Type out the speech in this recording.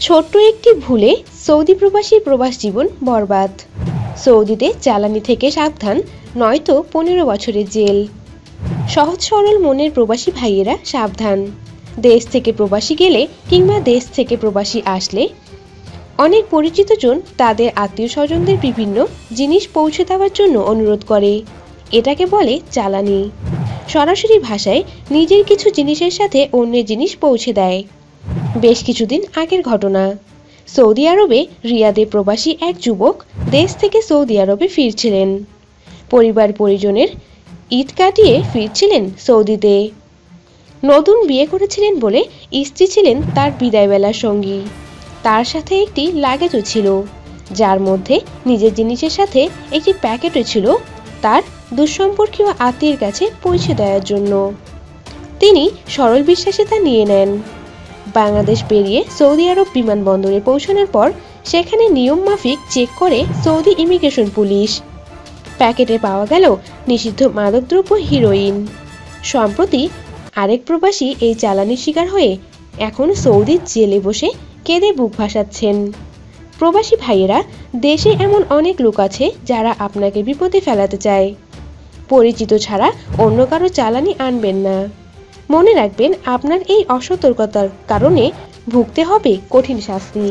ছোট্ট একটি ভুলে সৌদি প্রবাসী প্রবাস জীবন বরবাদ। সৌদিতে জ্বালানি থেকে সাবধান, নয়তো পনেরো বছরের জেল। সহজ সরল মনের প্রবাসী ভাইয়েরা সাবধান। দেশ থেকে প্রবাসী গেলে কিংবা দেশ থেকে প্রবাসী আসলে অনেক পরিচিত জন তাদের আত্মীয় স্বজনদের বিভিন্ন জিনিস পৌঁছে দেওয়ার জন্য অনুরোধ করে। এটাকে বলে চালানি। সরাসরি ভাষায় নিজের কিছু জিনিসের সাথে অন্যের জিনিস পৌঁছে দেয়। বেশ কিছুদিন আগের ঘটনা। সৌদি আরবে রিয়াদে প্রবাসী এক যুবক দেশ থেকে সৌদি আরবে ফিরছিলেন। পরিবার পরিজনের ঈদ কাটিয়ে ফিরছিলেন সৌদিতে। নতুন বিয়ে করেছিলেন বলে স্ত্রী ছিলেন তার বিদায়বেলার সঙ্গী। তার সাথে একটি লাগেজও ছিল, যার মধ্যে নিজের জিনিসের সাথে একটি প্যাকেটও ছিল তার দুঃসম্পর্কীয় আত্মীয়ের কাছে পৌঁছে দেওয়ার জন্য। তিনি সরল বিশ্বাসে তা নিয়ে নেন। বাংলাদেশ পেরিয়ে সৌদি আরব বিমানবন্দরে পৌঁছানোর পর সেখানে নিয়ম মাফিক চেক করে সৌদি ইমিগ্রেশন পুলিশ। প্যাকেটে পাওয়া গেল নিষিদ্ধ মাদকদ্রব্য হিরোইন। সম্প্রতি আরেক প্রবাসী এই চালানির শিকার হয়ে এখন সৌদির জেলে বসে কেঁদে বুক ভাসাচ্ছেন। প্রবাসী ভাইয়েরা, দেশে এমন অনেক লোক আছে যারা আপনাকে বিপদে ফেলাতে চায়। পরিচিত ছাড়া অন্য কারও চালানি আনবেন না। মনে রাখবেন আপনার এই অসতর্কতার কারণে ভুগতে হবে কঠিন শাস্তি।